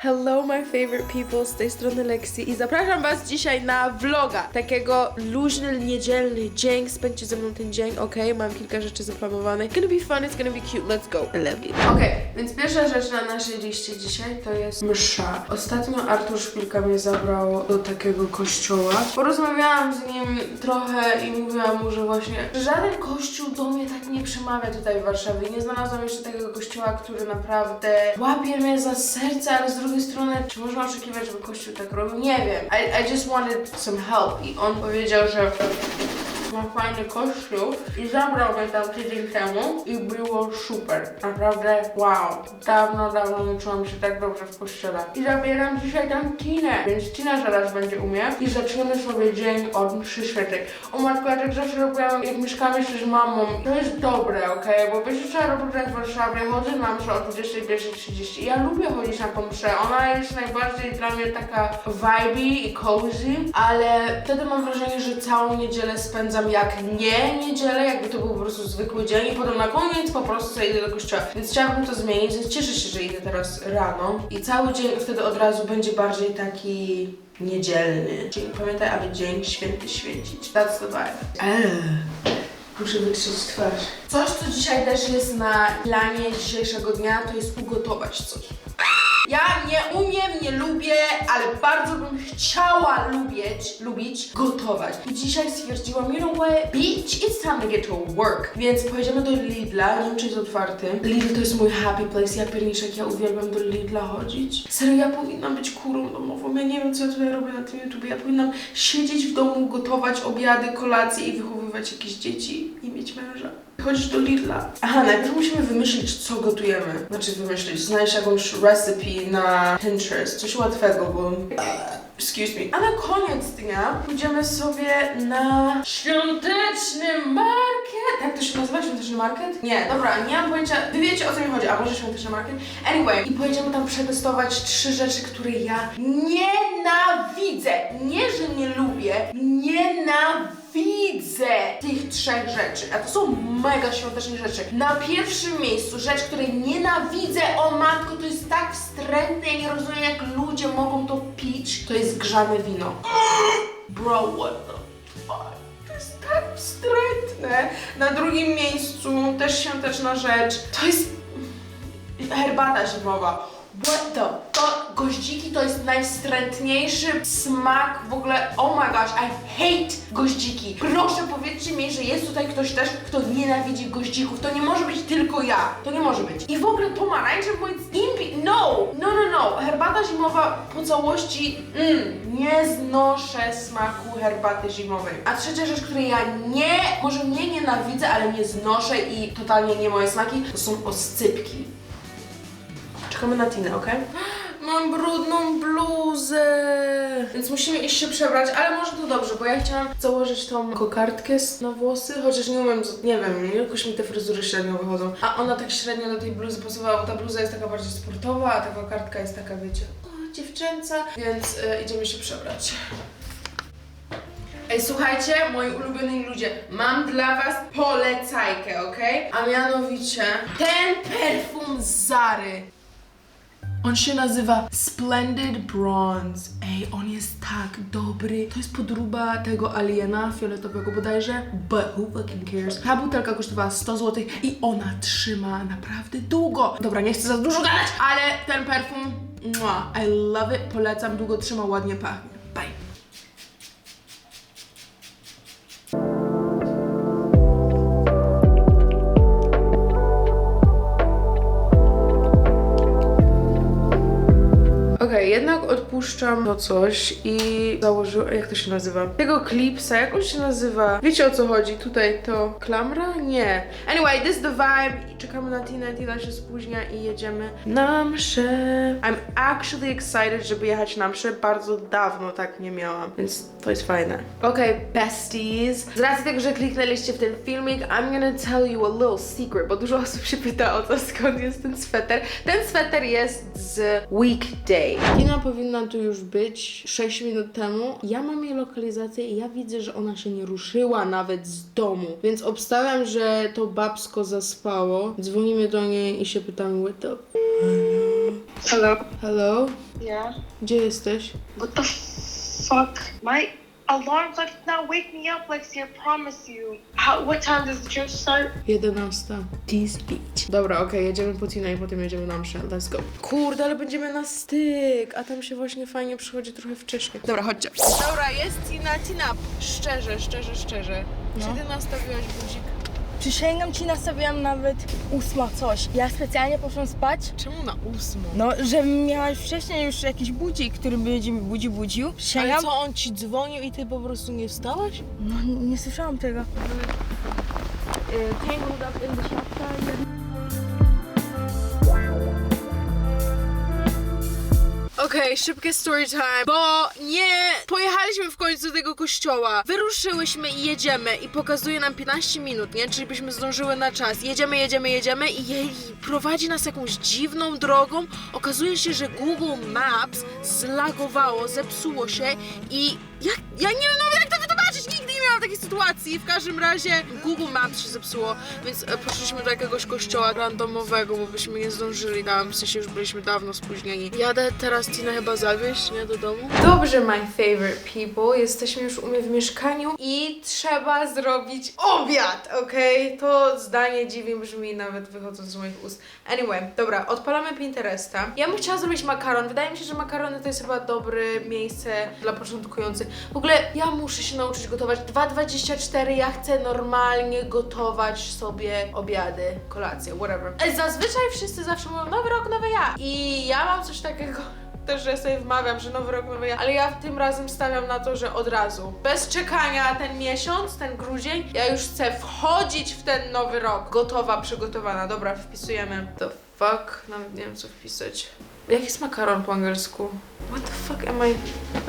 Hello my favorite people, z tej strony Lexi i zapraszam was dzisiaj na vloga. Takiego luźny, niedzielny dzień, spędźcie ze mną ten dzień, ok? Mam kilka rzeczy zaplanowanych. Gonna be fun, it's gonna be cute, let's go. I love you. Okej, więc pierwsza rzecz na naszej liście dzisiaj to jest msza. Ostatnio Artur Szpilka mnie zabrał do takiego kościoła. Porozmawiałam z nim trochę i mówiłam mu, że właśnie żaden kościół do mnie tak nie przemawia tutaj w Warszawie. Nie znalazłam jeszcze takiego kościoła, który naprawdę łapie mnie za serce, ale z drugiej strony, czy można oczekiwać, żeby kościół tak robił? Nie wiem. I, I just wanted some help i on powiedział, że ma fajny kościół i zabrał mnie tam tydzień temu i było super. Naprawdę wow. Dawno, dawno nie czułam się tak dobrze w kościele. I zabieram dzisiaj tam Tinę, więc Tina zaraz będzie u mnie i zaczniemy sobie dzień od mszy świętej. O matko, ja tak zawsze robiłam, jak mieszkamy jeszcze z mamą. To jest dobre, okej? Bo wiecie co ja robię tutaj w Warszawie? Chodzę na mszę o 21.30 i ja lubię chodzić na tą mszę. Ona jest najbardziej dla mnie taka vibey i cozy, ale wtedy mam wrażenie, że całą niedzielę spędzam jak nie niedzielę, jakby to był po prostu zwykły dzień i potem na koniec po prostu sobie idę do kościoła. Więc chciałabym to zmienić, więc cieszę się, że idę teraz rano i cały dzień wtedy od razu będzie bardziej taki niedzielny. Czyli pamiętaj, aby dzień święty święcić. That's the vibe. Eee. Muszę wytrzeć twarz. Coś, co dzisiaj też jest na planie dzisiejszego dnia, to jest ugotować coś. Ja nie umiem, nie lubię, ale bardzo bym chciała lubić, lubić gotować. I dzisiaj stwierdziłam, you know what, bitch, it's time to get to work. Więc pojedziemy do Lidla, nie wiem czy jest otwarty. Lidl to jest mój happy place, ja pierniczek, ja uwielbiam do Lidla chodzić. Serio, ja powinnam być kurą domową, ja nie wiem co ja tutaj robię na tym YouTube. Ja powinnam siedzieć w domu, gotować obiady, kolacje i wychowywać jakieś dzieci i mieć męża. Chodzisz do Lidla. Aha, najpierw musimy wymyślić, co gotujemy. Znaczy wymyślić, znaleźć jakąś recipe na Pinterest. Coś łatwego, bo... Excuse me. A na koniec dnia pójdziemy sobie na świąteczny market. Tak to się nazywa? Świąteczny market? Nie, dobra, nie mam pojęcia. Wy wiecie o co mi chodzi, a może świąteczny market? Anyway, i pojedziemy tam przetestować trzy rzeczy, które ja nienawidzę. Nie, że nie lubię, nienawidzę tych trzech rzeczy. A to są mega świąteczne rzeczy. Na pierwszym miejscu rzecz, której nienawidzę, o matko, to jest tak wstrętne, ja nie rozumiem jak ludzie mogą to pić. To jest grzane wino. Bro, what the fuck? To jest tak wstrętne. Na drugim miejscu też świąteczna rzecz. To jest herbata zimowa. What the fuck? Goździki to jest najwstrętniejszy smak w ogóle. Oh my gosh, I hate goździki. Proszę powiedzcie mi, że jest tutaj ktoś też, kto nienawidzi goździków. To nie może być tylko ja. To nie może być. I w ogóle pomarańcze moim impi... No! No, no, no. Herbata zimowa po całości... Mm, nie znoszę smaku herbaty zimowej. A trzecia rzecz, której ja nie... Może nie nienawidzę, ale nie znoszę i totalnie nie moje smaki, to są oscypki. Czekamy na Tinę, okej? Mam brudną bluzę, więc musimy iść się przebrać, ale może to dobrze, bo ja chciałam założyć tą kokardkę na włosy, chociaż nie umiem, nie wiem, jakoś mi te fryzury średnio wychodzą. A ona tak średnio do tej bluzy pasowała, bo ta bluza jest taka bardziej sportowa, a ta kokardka jest taka, wiecie, o, dziewczęca, więc e, idziemy się przebrać. Ej, słuchajcie, moi ulubieni ludzie, mam dla was polecajkę, okej? A mianowicie ten perfum Zary. On się nazywa Splendid Bronze. Ej, on jest tak dobry. To jest podróba tego aliena fioletowego bodajże. But who fucking cares? Ta butelka kosztowała 100 zł i ona trzyma naprawdę długo. Dobra, nie chcę za dużo gadać, ale ten perfum, mua, I love it, polecam, długo trzyma, ładnie pachnie. Okej, jednak odpuszczam to coś i założyłam, jak to się nazywa? Tego klipsa, jak on się nazywa? Wiecie o co chodzi? Tutaj to klamra? Nie. Anyway, this is the vibe. Czekamy na Tina, Tina się spóźnia i jedziemy na mszę. I'm actually excited, żeby jechać na mszę. Bardzo dawno tak nie miałam, więc to jest fajne. Okej, besties. Z racji tego, że kliknęliście w ten filmik, I'm gonna tell you a little secret, bo dużo osób się pyta o to, skąd jest ten sweter. Ten sweter jest z Weekday. Tina powinna tu już być 6 minut temu. Ja mam jej lokalizację i ja widzę, że ona się nie ruszyła nawet z domu. Więc obstawiam, że to babsko zaspało. Dzwonimy do niej i się pytamy, what the Hello. Hello? Yeah. Gdzie jesteś? What the fuck? My alarm clock did not wake me up, Lexi. I promise you. How? What time does the church start? 11. Peace Beach. Dobra, okej, jedziemy po Tina i potem jedziemy na mszę. Let's go. Kurde, ale będziemy na styk, a tam się właśnie fajnie przychodzi trochę wcześniej. Dobra, chodźcie. Dobra, jest Tina, Tina. Szczerze, szczerze, szczerze. Czy ty nastawiłaś budzik? Przysięgam ci, nastawiłam nawet ósma coś. Ja specjalnie poszłam spać, Czemu na ósmą? no, żebym miała już wcześniej już jakiś budzik, który będzie mi budzi budził. Ale Przysięgam. co, on ci dzwonił i ty po prostu nie wstałaś? No, nie, nie słyszałam tego. Tangled up in the shop Okej, szybkie story time, bo nie pojechaliśmy w końcu do tego kościoła. Wyruszyłyśmy i jedziemy i pokazuje nam 15 minut, nie? Czyli byśmy zdążyły na czas. Jedziemy, jedziemy, jedziemy i jej prowadzi nas jakąś dziwną drogą. Okazuje się, że Google Maps zlagowało, zepsuło się i jak, ja nie wiem nawet jak to takiej sytuacji. W każdym razie Google Maps się zepsuło, więc e, poszliśmy do jakiegoś kościoła randomowego, bo byśmy nie zdążyli tam, w sensie już byliśmy dawno spóźnieni. Jadę teraz Tina chyba zawieźć, nie, do domu? Dobrze, my favorite people, jesteśmy już u mnie w mieszkaniu i trzeba zrobić obiad, okej? To zdanie dziwnie brzmi nawet wychodząc z moich ust. Anyway, dobra, odpalamy Pinteresta. Ja bym chciała zrobić makaron. Wydaje mi się, że makarony to jest chyba dobre miejsce dla początkujących. W ogóle ja muszę się nauczyć gotować. 2.24 ja chcę normalnie gotować sobie obiady, kolacje, whatever. E, Zazwyczaj wszyscy zawsze mówią nowy rok, nowy ja. I ja mam coś takiego też, że sobie wmawiam, że nowy rok, nowy ja, ale ja tym razem stawiam na to, że od razu. Bez czekania ten miesiąc, ten grudzień, ja już chcę wchodzić w ten nowy rok. Gotowa, przygotowana. Dobra, wpisujemy. The fuck? Nawet nie wiem, co wpisać. Jak jest makaron po angielsku? What the fuck am I...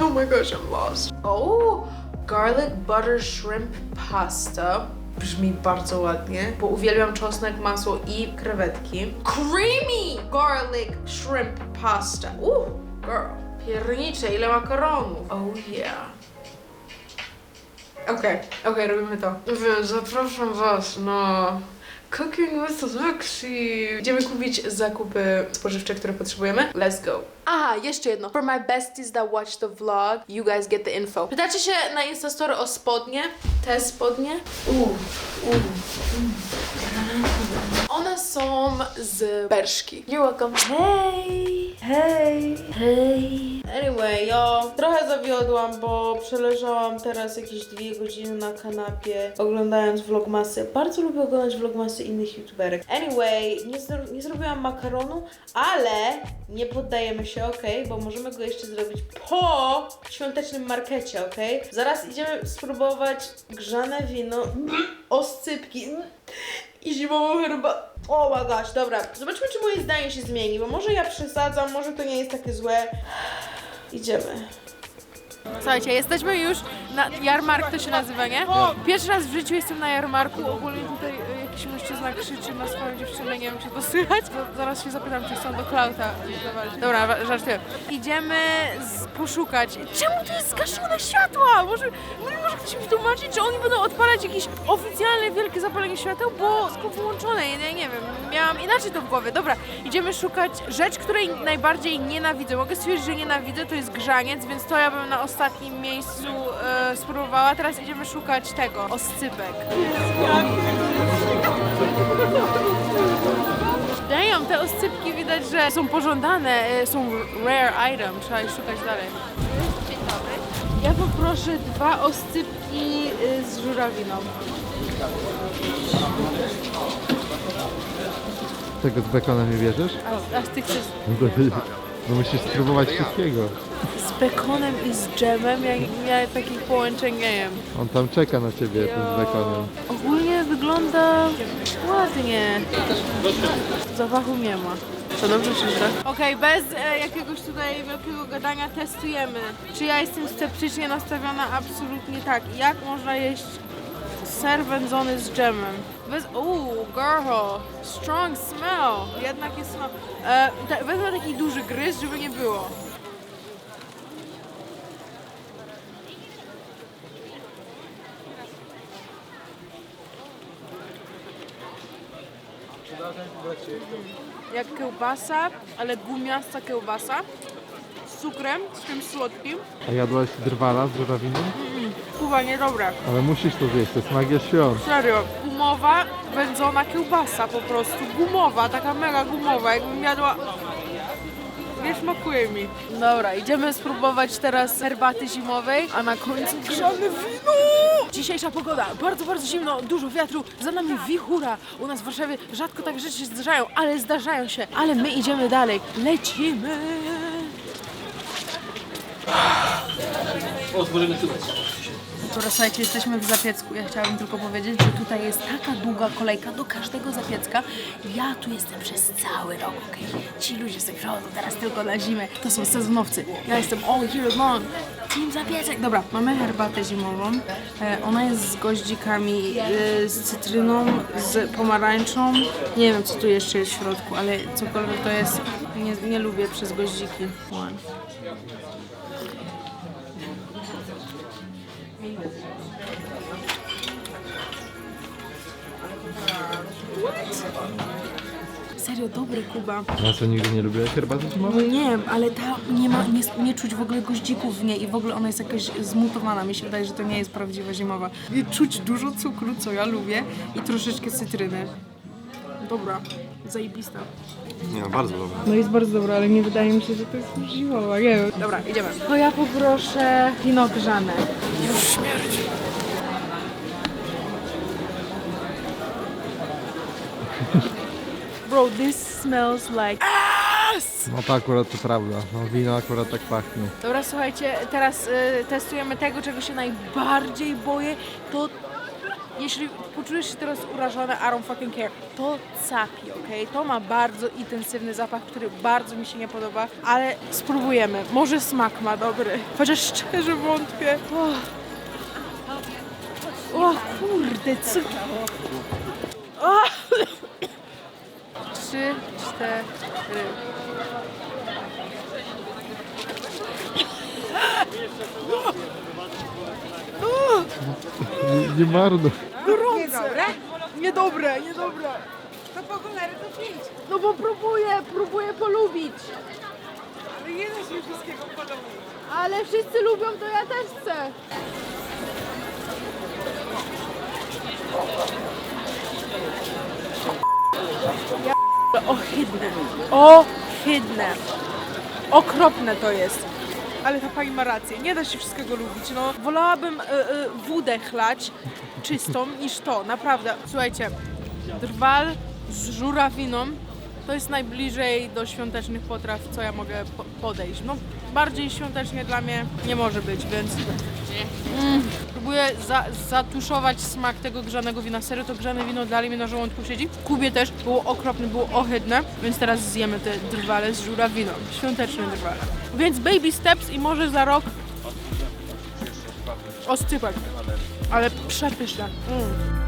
Oh my gosh, I'm lost. Oh, garlic butter shrimp pasta. Brzmi bardzo ładnie, bo uwielbiam czosnek, masło i krewetki. Creamy garlic shrimp pasta. Uh, girl. Piernicze, ile makaronów. Oh yeah. Okej, okej, robimy to. Zapraszam was na Cooking with Lexi. Idziemy kupić zakupy spożywcze, które potrzebujemy. Let's go. Aha, jeszcze jedno. For my besties that watch the vlog, you guys get the info. Pytacie się na Instastory o spodnie? Te spodnie? Uuu, uuu. One są z Berszki. You're welcome. Hej, hej, hej. Anyway, yo, trochę zawiodłam, bo przeleżałam teraz jakieś dwie godziny na kanapie oglądając vlogmasy. Bardzo lubię oglądać vlogmasy innych youtuberek. Anyway, nie, zro- nie zrobiłam makaronu, ale nie poddajemy się, okej, bo możemy go jeszcze zrobić po świątecznym markecie, okej? Zaraz idziemy spróbować grzane wino, oscypki i zimową herbatę. O my gosh, dobra. Zobaczmy, czy moje zdanie się zmieni, bo może ja przesadzam, może to nie jest takie złe. Idziemy. Słuchajcie, jesteśmy już na jarmark to się nazywa, nie? Pierwszy raz w życiu jestem na jarmarku. Ogólnie tutaj y, jakiś mężczyzna krzyczy na swoją dziewczynę, nie wiem czy to słychać. To zaraz się zapytam, czy chcą do Klauta. Dobra, żartuję. Idziemy z, poszukać. Czemu tu jest zgaszone światła? Może, może, może ktoś mi tłumaczyć, czy oni będą odpalać jakieś oficjalne wielkie zapalenie świateł, bo są wyłączone, ja nie, nie wiem. Miałam inaczej to w głowie. Dobra, idziemy szukać rzecz, której najbardziej nienawidzę. Mogę stwierdzić, że nienawidzę, to jest grzaniec, więc to ja bym na ostatnim miejscu e, spróbowała. Teraz idziemy szukać tego, oscypek. Damn, te oscypki widać, że są pożądane, e, są rare item, trzeba ich szukać dalej. Ja poproszę dwa oscypki e, z żurawiną. Tego z bekonem nie bierzesz? A, a ty chcesz No musisz spróbować wszystkiego. z bekonem i z dżemem? Ja, ja takich połączeń nie jem. On tam czeka na ciebie, ten z bekonem. Ogólnie wygląda ładnie. Zapachu nie ma. Co dobrze czy źle? Okej, bez e, jakiegoś tutaj wielkiego gadania testujemy. Czy ja jestem sceptycznie nastawiona? Absolutnie tak. Jak można jeść ser wędzony z dżemem? Bez... Uuu, girl, strong smell. Jednak jest smell. E, te, wezmę taki duży gryz, żeby nie było. Jak kiełbasa, ale gumiasta kiełbasa z cukrem, z czymś słodkim. A jadłaś drwala z żurawiną? Kuba, niedobre. Ale musisz to zjeść, to jest magia świąt. Serio. Gumowa, wędzona kiełbasa po prostu. Gumowa, taka mega gumowa. Jakbym jadła... Nie smakuje mi. Dobra, idziemy spróbować teraz herbaty zimowej, a na końcu grzane wino! Dzisiejsza pogoda, bardzo, bardzo zimno, dużo wiatru, za nami wichura. U nas w Warszawie rzadko takie rzeczy się zdarzają, ale zdarzają się. Ale my idziemy dalej, lecimy! Dobra, słuchajcie, jesteśmy w Zapiecku. Ja chciałabym tylko powiedzieć, że tutaj jest taka długa kolejka do każdego Zapiecka. Ja tu jestem przez cały rok, okej? Ci ludzie sobie przychodzą teraz tylko na zimę. To są sezonowcy. Ja jestem all year long. Team Zapiecek. Dobra, mamy herbatę zimową. E, ona jest z goździkami, e, z cytryną, z pomarańczą. Nie wiem, co tu jeszcze jest w środku, ale cokolwiek to jest, nie, nie lubię przez goździki. One. Serio, dobry Kuba. Na co nigdy nie lubiłaś herbaty No zimowej? nie, ale ta nie ma, nie, nie czuć w ogóle goździków w niej i w ogóle ona jest jakaś zmutowana. Mi się wydaje, że to nie jest prawdziwa zimowa. I czuć dużo cukru, co ja lubię i troszeczkę cytryny. Dobra, zajebista. Nie no, bardzo dobre. No jest bardzo dobra, ale nie wydaje mi się, że to jest zimowa, nie wiem. Dobra, idziemy. To ja poproszę wino grzane. Już śmierdzi. Bro, this smells like No to akurat to prawda. No wino akurat tak pachnie. Dobra, słuchajcie, teraz y, testujemy tego, czego się najbardziej boję, to jeśli poczujesz się teraz urażony, I don't fucking care, to capi, okej? To ma bardzo intensywny zapach, który bardzo mi się nie podoba, ale spróbujemy. Może smak ma dobry, chociaż szczerze wątpię. O, o kurde, co... O! Trzy, cztery. Nie marno. Gorące! Niedobre, niedobre. To po cholerę to pić. No bo próbuję, próbuję polubić. Ale nie da się wszystkiego polubić. Ale wszyscy lubią, to ja też chcę. Ja ohydne, ohydne. Okropne to jest. Ale ta pani ma rację, nie da się wszystkiego lubić. No, wolałabym y, y, wódę chlać czystą niż to, naprawdę. Słuchajcie, drwal z żurawiną to jest najbliżej do świątecznych potraw, co ja mogę po podejść. No, bardziej świątecznie dla mnie nie może być, więc mm, próbuję za zatuszować smak tego grzanego wina. Serio, to grzane wino dalej mi na żołądku siedzi. Kubie też było okropne, było ohydne, więc teraz zjemy te drwale z żurawiną. Świąteczne drwale. Więc baby steps i może za rok oscypek. Ale przepyszne. Mm.